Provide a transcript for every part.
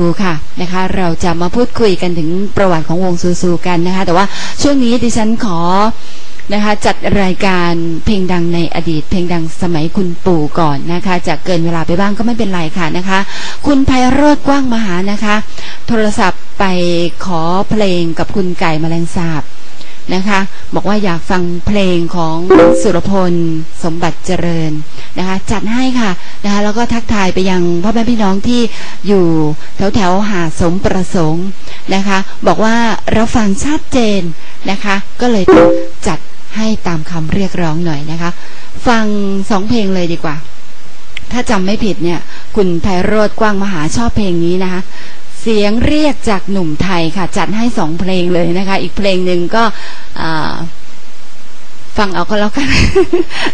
ซูค่ะนะคะเราจะมาพูดคุยกันถึงประวัติของวงซูซูกันนะคะ แต่ว่าช่วงนี้ดิฉันขอนะคะจัดรายการเพลงดังในอดีต เพลงดังสมัยคุณปู่ก่อนนะคะ จะเกินเวลาไปบ้างก็ไม่เป็นไรค่ะนะคะ คุณไพโรธกว้างมหานะคะ โทรศัพท์ไปขอเพลงกับคุณไก่แมลงสาบ นะคะ บอกว่าอยากฟังเพลงของสุรพลสมบัติเจริญนะคะ จัดให้ค่ะนะคะแล้วก็ทักทายไปยังพ่อแม่พี่น้องที่อยู่แถวแถวหาสมประสงค์นะคะ บอกว่าเราฟังชัดเจนนะคะ ก็เลยจัดให้ตามคำเรียกร้องหน่อยนะคะ ฟังสองเพลงเลยดีกว่า ถ้าจำไม่ผิดเนี่ย คุณไพโรธกว้างมหาชอบเพลงนี้นะคะ เสียงเรียกจากหนุ่มไทยค่ะ จัดให้สองเพลงเลยนะคะ อีกเพลงหนึ่งก็ฟังเอาก็แล้วกัน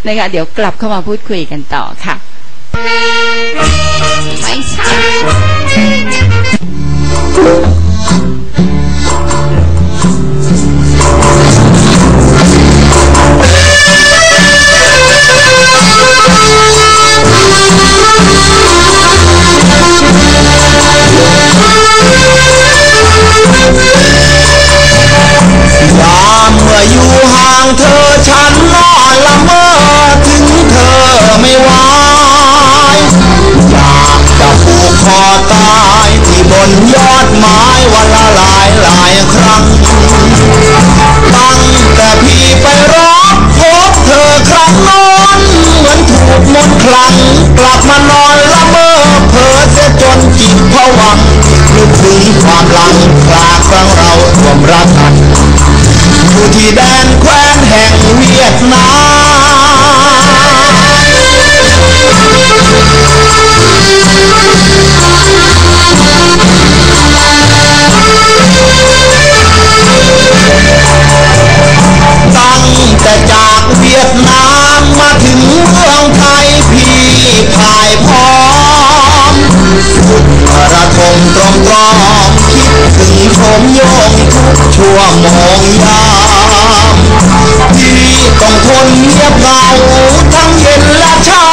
นะคะเดี๋ยวกลับเข้ามาพูดคุยกันต่อค่ะไม่ใช่ แดนแคว้นแห่งเวียดนามตั้งแต่จากเวียดนามมาถึงเมืองไทยพี่พ่ายพร้อมสุดระทมตรอมตรอมคิดถึงชมโยงทุกชั่วโมงยา มพี่ต้องทนเงียบเหงาทั้งเย็นและเช้า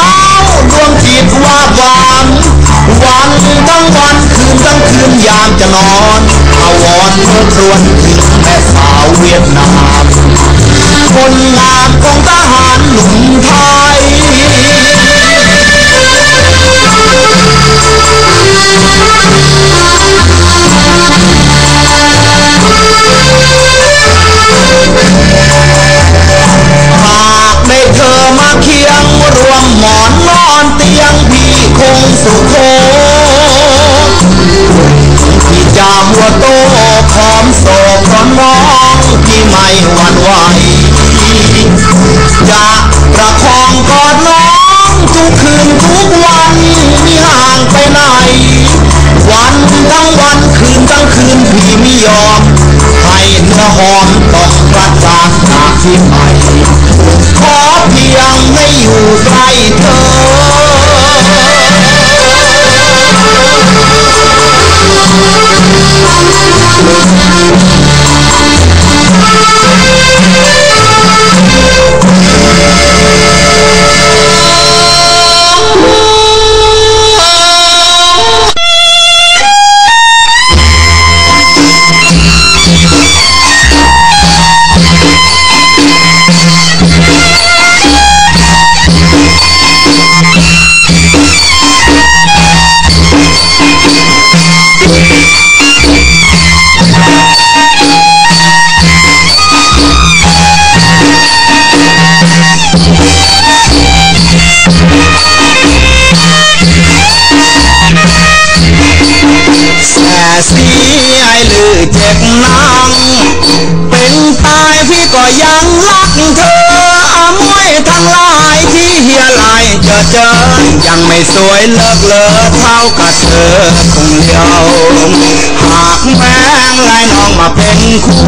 ดวงจิตว่าหวานวันทั้งวันคืนทั้งคืนยามจะนอนอาวรณ์เมื่อครวนถึงแม่สาวเวียดนามคนงามของทหารหนุ่มไทย หัวโตพร้อมโศกร้อน้องพี่ไม่หวั่นไหวจะประคองกอดน้องทุกคืนทุกวันไม่ห่างไปไหน วันทั้งวันคืนทั้งคืนพี่ไม่ยอม ให้เนื้อหอมตกกระจากจากที่ใหม่ขอเพียงให้อยู่ใกล้เธอ I'm gonna go อ้ลือเจ็บนังเป็นตายพี่ก็ยังรักเธออมวยทั้งหลายที่เฮียลายเจอเจอยังไม่สวยเลิกเลอเท่ากับเธอคงเดียวหากแมงลายน้องมาเป็นคู่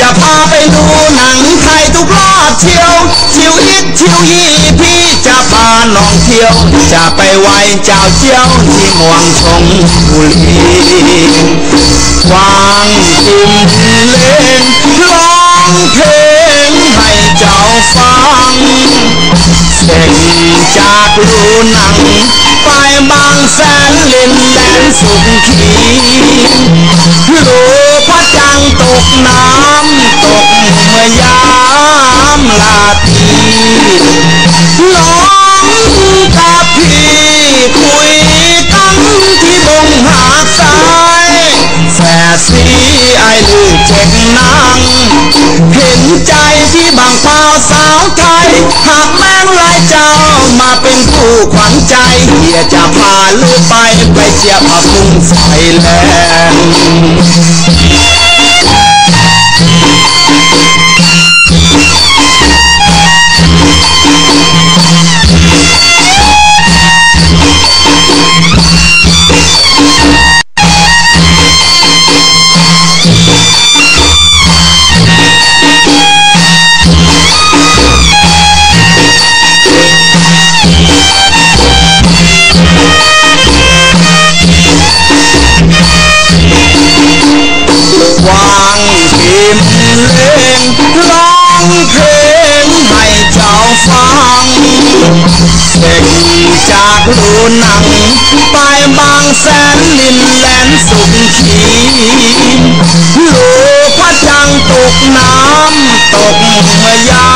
จะพาไปดูหนังไทยทุกรอบเที่ยวชิวยิดชิวยี่พี่จะพาน้องเที่ยว จะไปไหวเจ้าเจียวที่มวงชงบุรี ฟังกลุ่มเล่นร้องเพลงให้เจ้าฟังเสียงจากรูหนัง ไปบางแสนลินแลนสุขขีรูพระจังตกน้ำตกเมื่อยามลาทีน้องกับพี่คุยกันที่บงหาสา สีไอรูเจ็บนัง เห็นใจที่บางเปาสาวไทย หากแมงลายเจ้ามาเป็นผู้ขวัญใจเฮียจะพาลูกไปไปเชียร์ผักบุ้งไฟแลนด์ เด็กจากลูหนัง ไปบางแสนลินแลนสุขขีลูกพระจังตกน้ำตกเมื่อยา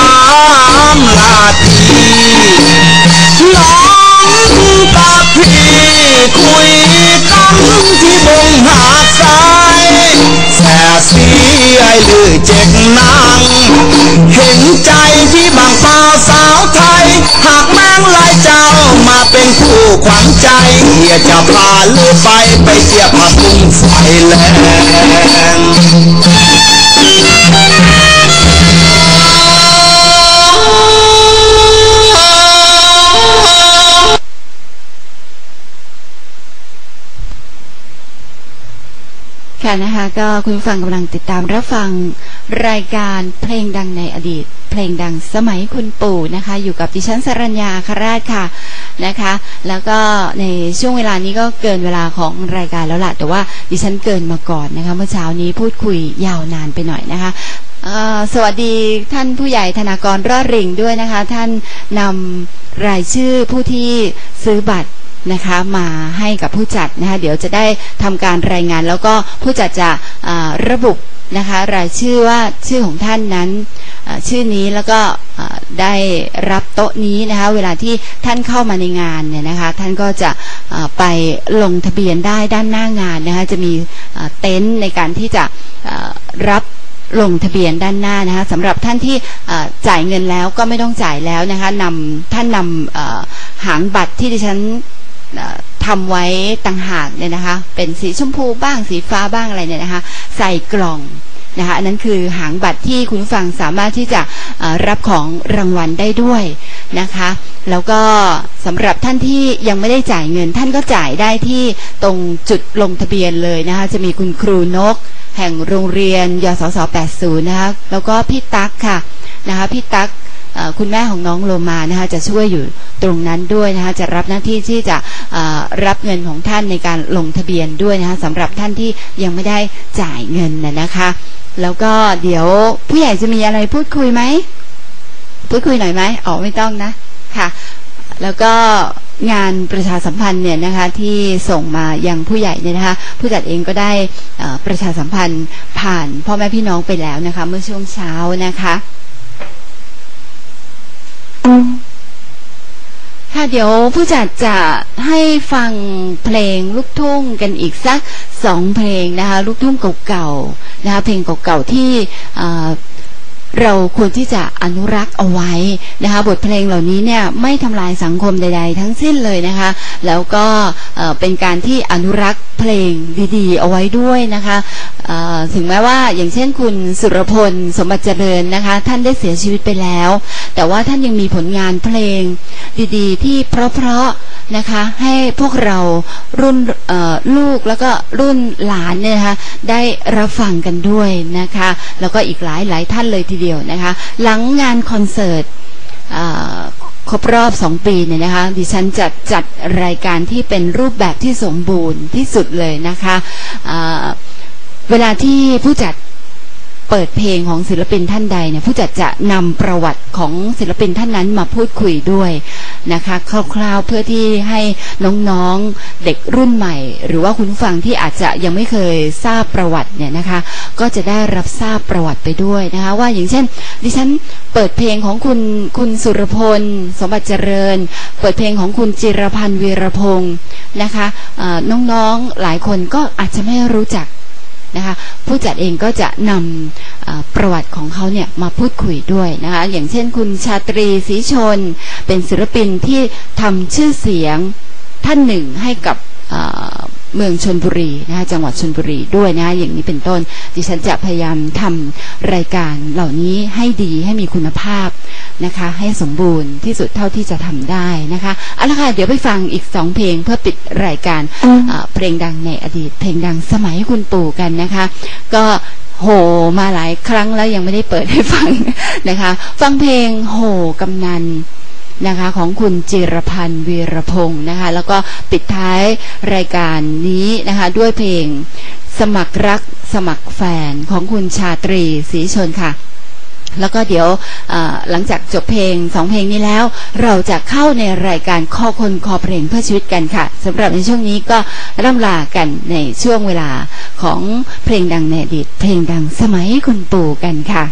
มลาตรีน้องกับพี่คุยกันที่บงหาดทรายแสสีไอลือเจ็กนาง หากแมงลายเจ้ามาเป็นคู่ขวัญใจเฮียจะพาลูกไปไปเชียร์ผักบุ้งไฟแลนด์ค่ะนะคะก็คุณฟังกำลังติดตามรับฟังรายการเพลงดังในอดีต เพลงดังสมัยคุณปู่นะคะ อยู่กับดิฉันสรัญญาคาราชค่ะนะคะ แล้วก็ในช่วงเวลานี้ก็เกินเวลาของรายการแล้วล่ะแต่ว่าดิฉันเกินมาก่อนนะคะเมื่อเช้านี้พูดคุยยาวนานไปหน่อยนะคะสวัสดีท่านผู้ใหญ่ธนากรรอดริงด้วยนะคะ ท่านนำรายชื่อผู้ที่ซื้อบัตรนะคะมาให้กับผู้จัดนะคะเดี๋ยวจะได้ทำการรายงาน แล้วก็ผู้จัดจะอ่าระบุ นะคะ รายชื่อว่าชื่อของท่านนั้นชื่อนี้แล้วก็ได้รับโต๊ะนี้นะคะ เวลาที่ท่านเข้ามาในงานเนี่ยนะคะ ท่านก็จะไปลงทะเบียนได้ด้านหน้างานนะคะ จะมีเต็นท์ในการที่จะรับลงทะเบียนด้านหน้านะคะสำหรับท่านที่จ่ายเงินแล้วก็ไม่ต้องจ่ายแล้วนะคะนำท่านนำหางบัตรที่ดิฉัน ทำไว้ต่างหากเนี่ยนะคะ เป็นสีชมพูบ้างสีฟ้าบ้างอะไรเนี่ยนะคะ ใส่กล่องนะคะอันนั้นคือหางบัตรที่คุณฟังสามารถที่จะรับของรางวัลได้ด้วยนะคะ แล้วก็สำหรับท่านที่ยังไม่ได้จ่ายเงิน ท่านก็จ่ายได้ที่ตรงจุดลงทะเบียนเลยนะคะ จะมีคุณครูนก แห่งโรงเรียนยศส80นะคะแล้วก็พี่ตั๊กค่ะนะคะพี่ตั๊ก คุณแม่ของน้องโลมานะคะจะช่วยอยู่ตรงนั้นด้วยนะคะจะรับหน้าที่ที่จะรับเงินของท่านในการลงทะเบียนด้วยนะคะสำหรับท่านที่ยังไม่ได้จ่ายเงินนะนะคะ แล้วก็เดี๋ยวผู้ใหญ่จะมีอะไรพูดคุยไหมพูดคุยหน่อยไหมอ๋อไม่ต้องนะค่ะ แล้วก็งานประชาสัมพันธ์เนี่ยนะคะที่ส่งมายังผู้ใหญ่เนี่ยนะคะผู้จัดเองก็ได้ประชาสัมพันธ์ผ่านพ่อแม่พี่น้องไปแล้วนะคะ เมื่อช่วงเช้านะคะ ค่ะเดี๋ยวผู้จัดจะให้ฟังเพลงลูกทุ่งกันอีกสักสองเพลงนะคะ ลูกทุ่งเก่าๆนะคะเพลงเก่าๆที่อ่อ เราควรที่จะอนุรักษ์เอาไว้นะคะ บทเพลงเหล่านี้เนี่ยไม่ทำลายสังคมใด ๆ ทั้งสิ้นเลยนะคะ แล้วก็เป็นการที่อนุรักษ์เพลงดีๆ เอาไว้ด้วยนะคะถึงแม้ว่าอย่างเช่นคุณสุรพลสมบัติเจริญนะคะ ท่านได้เสียชีวิตไปแล้ว แต่ว่าท่านยังมีผลงานเพลงดีๆ ที่เพราะๆ นะคะ ให้พวกเรารุ่นลูกแล้วก็รุ่นหลานเนี่ยนะคะได้รับฟังกันด้วยนะคะ แล้วก็อีกหลายหลายท่านเลยทีเดียวนะคะ หลังงานคอนเสิร์ตครบรอบสองปีเนี่ยนะคะ ดิฉันจะจัดรายการที่เป็นรูปแบบที่สมบูรณ์ที่สุดเลยนะคะเวลาที่ผู้จัด เปิดเพลงของศิลปินท่านใดเนี่ยผู้จัดจะนำประวัติของศิลปินท่านนั้นมาพูดคุยด้วยนะคะคร่าวๆเพื่อที่ให้น้องๆเด็กรุ่นใหม่ หรือว่าคุณฟังที่อาจจะยังไม่เคยทราบประวัติเนี่ยนะคะ ก็จะได้รับทราบประวัติไปด้วยนะคะ ว่าอย่างเช่น ดิฉันเปิดเพลงของคุณคุณสุรพล สมบัติเจริญ เปิดเพลงของคุณจิรพันธ์วีรพงศ์นะคะน้องๆหลายคนก็อาจจะไม่รู้จัก นะคะผู้จัดเองก็จะนำประวัติของเขาเนี่ยมาพูดคุยด้วยนะคะอย่างเช่นคุณชาตรีศรีชน เป็นศิลปินที่ทำชื่อเสียงท่านหนึ่งให้กับเมืองชนบุรีนะคะจังหวัดชนบุรีด้วยนะะอย่างนี้เป็นต้น ดิฉันจะพยายามทำรายการเหล่านี้ให้ดีให้มีคุณภาพนะคะ ให้สมบูรณ์ที่สุดเท่าที่จะทำได้นะคะ เอาละค่ะเดี๋ยวไปฟังอีกสองเพลงเพื่อปิดรายการเอ่อเพลงดังในอดีต เพลงดังสมัยคุณปู่กันนะคะ ก็โหมาหลายครั้งแล้วยังไม่ได้เปิดให้ฟังนะคะ ฟังเพลงโหกำนันนะคะของคุณจิรพันธ์วีรพงศ์นะคะ แล้วก็ปิดท้ายรายการนี้นะคะ ด้วยเพลงสมัครรักสมัครแฟนของคุณชาตรีศรีชนค่ะ แล้วก็เดี๋ยวหลังจากจบเพลงสองเพลงนี้แล้ว เราจะเข้าในรายการข้อคนคอเพลงเพื่อชีวิตกันค่ะสำหรับในช่วงนี้ก็ร่ำลากันในช่วงเวลาของเพลงดังในอดีตเพลงดังสมัยคุณปู่กันค่ะ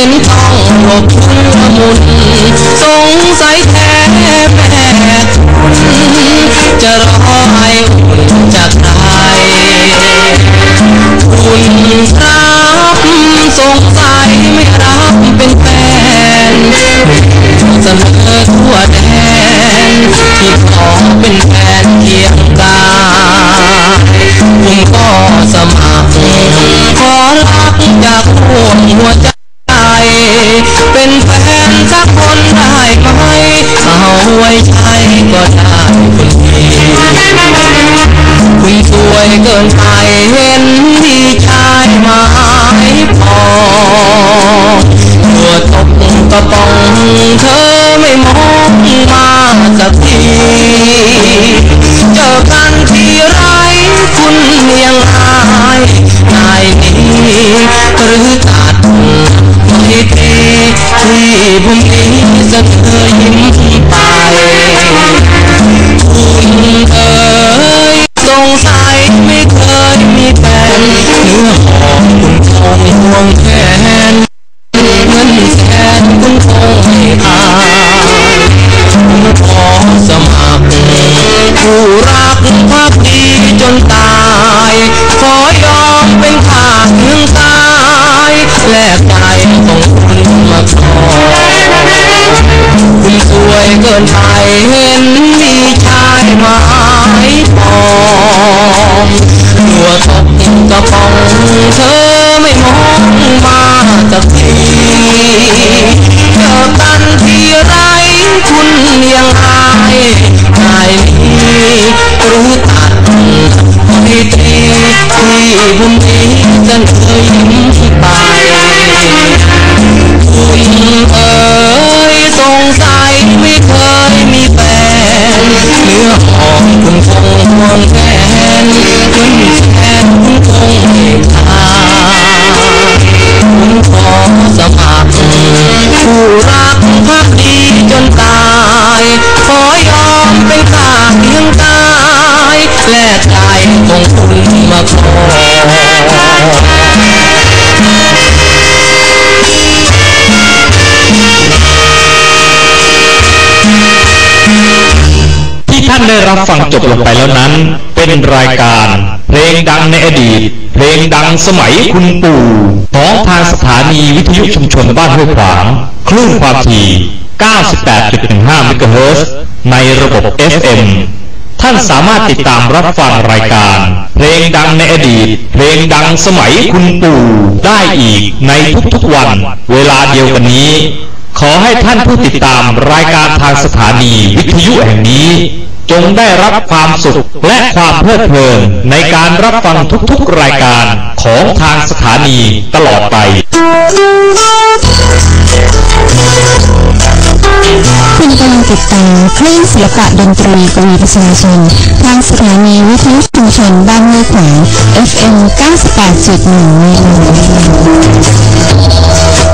ห็นต้องหลบชุนละมุนสงสัยแท้แม่ทจะรอไออุ่นจากใครคุณรับสงสัยไม่รับเป็นแฟนเสนอทั่วแดนที่ขอเป็นแฟนเคียงกาคุณก็สมัครขอรับจากหัวใจ เินไป ที่บุญนี้จ รับฟังจบลงไปแล้วนั้น เป็นรายการ เพลงดังในอดีต เพลงดังสมัยคุณปู่ของทางสถานีวิทยุชุมชนบ้านห้วยขวางคลื่นความถี่ 98.15เมกะเฮิรตซ์ในระบบ FM ท่านสามารถติดตามรับฟังรายการ เพลงดังในอดีต เพลงดังสมัยคุณปู่ได้อีกในทุกๆวัน เวลาเดียวกันนี้ ขอให้ท่านผู้ติดตามรายการทางสถานีวิทยุแห่งนี้ จงได้รับความสุขและความเพลิดเพลินในการรับฟังทุกๆรายการของทางสถานีตลอดไป คุณกำลังติดตามคลื่นศิลปะดนตรีกวีประชาชน ทางสถานีวิทยุชุมชนบ้านห้วยขวาง FM 98.1เมกะ